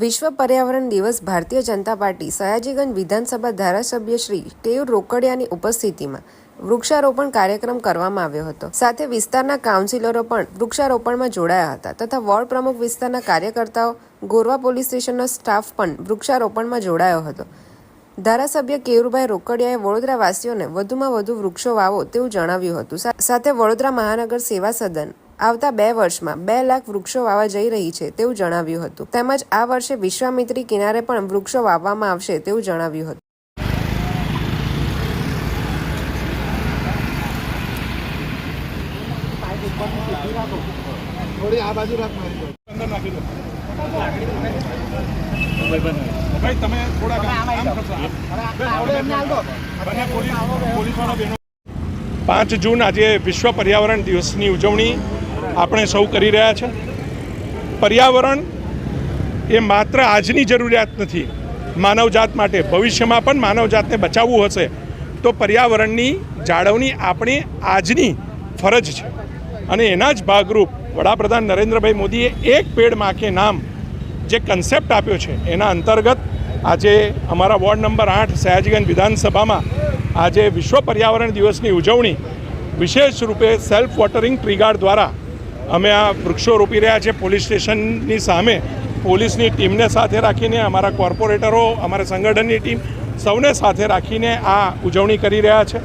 વિશ્વ પર્યાવરણ દિવસ ભારતીય જનતા પાર્ટી સયાજીગંજ વિધાનસભા ધારાસભ્ય શ્રી ટેવ રોકડિયાની ઉપસ્થિતિમાં વૃક્ષારોપણ કાર્યક્રમ કરવામાં આવ્યો હતો. સાથે વિસ્તારના કાઉન્સિલરો પણ વૃક્ષારોપણમાં જોડાયા હતા તથા વોર્ડ પ્રમુખ વિસ્તારના કાર્યકર્તાઓ, ગોરવા પોલીસ સ્ટેશનનો સ્ટાફ પણ વૃક્ષારોપણમાં જોડાયો હતો. ધારાસભ્ય કેયુરભાઈ રોકડિયાએ વડોદરા વાસીઓને વધુમાં વધુ વૃક્ષો વાવો તેવું જણાવ્યું હતું. સાથે વડોદરા મહાનગર સેવા સદન આવતા બે વર્ષમાં બે લાખ વૃક્ષો વાવા જઈ રહી છે તેવું જણાવ્યું હતું. તેમજ આ વર્ષે વિશ્વામિત્રી કિનારે પણ વૃક્ષો વાવવામાં આવશે તેવું જણાવ્યું હતું. થોડી આ બાજુ રાખ મારી અંદર નાખી દો. ભાઈ તમે થોડા આમ કરશો. બંને પોલીસ પોલીસવાળા બહેનો પાંચ જૂન આજે વિશ્વ પર્યાવરણ દિવસની ઉજવણી. આપણે સૌ કરી રહ્યા છે. પર્યાવરણ એ માત્ર આજની જરૂરિયાત નથી, માનવજાત માટે. ભવિષ્યમાં પણ માનવજાતને બચાવવું હશે. તો પર્યાવરણની જાળવણી આપણી આજની ફરજ છે. અને એના જ ભાગરૂપ વડાપ્રધાન નરેન્દ્રભાઈ મોદીએ એક પેડમાં નામ જે કન્સેપ્ટ આપ્યો છે, એના અંતર્ગત આજે અમારા વોર્ડ નંબર આઠ સયાજીગંજ વિધાનસભામાં આજે વિશ્વ પર્યાવરણ દિવસની ઉજવણી વિશેષ રૂપે સેલ્ફ વોટરિંગ ટ્રીગાર્ડ દ્વારા અમે આ વૃક્ષો રોપી રહ્યા છે પોલીસ સ્ટેશનની સામે. પોલીસની ટીમને સાથે રાખીને અમારા કોર્પોરેટરો, અમારા સંગઠનની ટીમ સૌને સાથે રાખીને આ ઉજવણી કરી રહ્યા છે.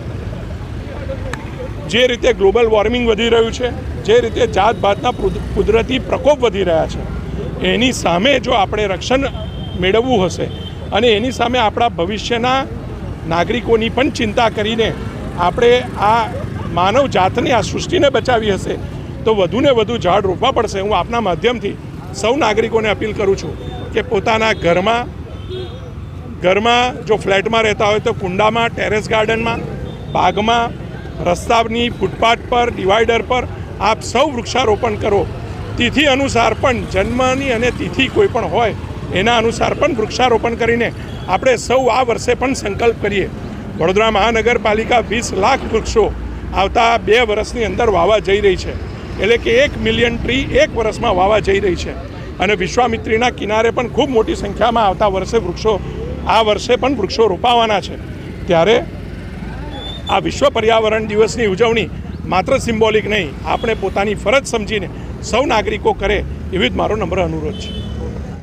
જે રીતે ગ્લોબલ વોર્મિંગ વધી રહ્યું છે, જે રીતે જાત ભાતના કુદરતી પ્રકોપ વધી રહ્યા છે, એની સામે જો આપણે રક્ષણ મેળવવું હશે અને એની સામે આપણા ભવિષ્યના નાગરિકોની પણ ચિંતા કરીને આપણે આ માનવ જાતને, આ સૃષ્ટિને બચાવી હશે તો વધુને વધુ ઝાડ રોપવા પડશે. હું આપના માધ્યમથી સૌ નાગરિકોને અપીલ કરું છું કે પોતાના ઘરમાં ઘરમાં જો ફ્લેટમાં રહેતા હોય તો કુંડામાં, ટેરેસ ગાર્ડનમાં, બાગમાં, રસ્તાની ફૂટપાથ પર, ડિવાઈડર પર આપ સૌ વૃક્ષારોપણ કરો. તિથિ અનુસાર પણ જન્મની અને તિથિ કોઈ પણ હોય એના અનુસાર પણ વૃક્ષારોપણ કરીને આપણે સૌ આ વર્ષે પણ સંકલ્પ કરીએ. વડોદરા મહાનગરપાલિકા વીસ લાખ વૃક્ષો આવતા બે વર્ષની અંદર વાવા જઈ રહી છે. એટલે કે એક મિલિયન ટ્રી એક વર્ષમાં વાવા જઈ રહી છે. અને વિશ્વામિત્રીના કિનારે પણ ખૂબ મોટી સંખ્યામાં આવતા વર્ષે વૃક્ષો, આ વર્ષે પણ વૃક્ષો રોપાવાના છે. ત્યારે આ વિશ્વ પર્યાવરણ દિવસની ઉજવણી માત્ર સિમ્બોલિક નહીં, આપણે પોતાની ફરજ સમજીને સૌ નાગરિકો કરે એવી જ મારો નમ્ર અનુરોધ છે.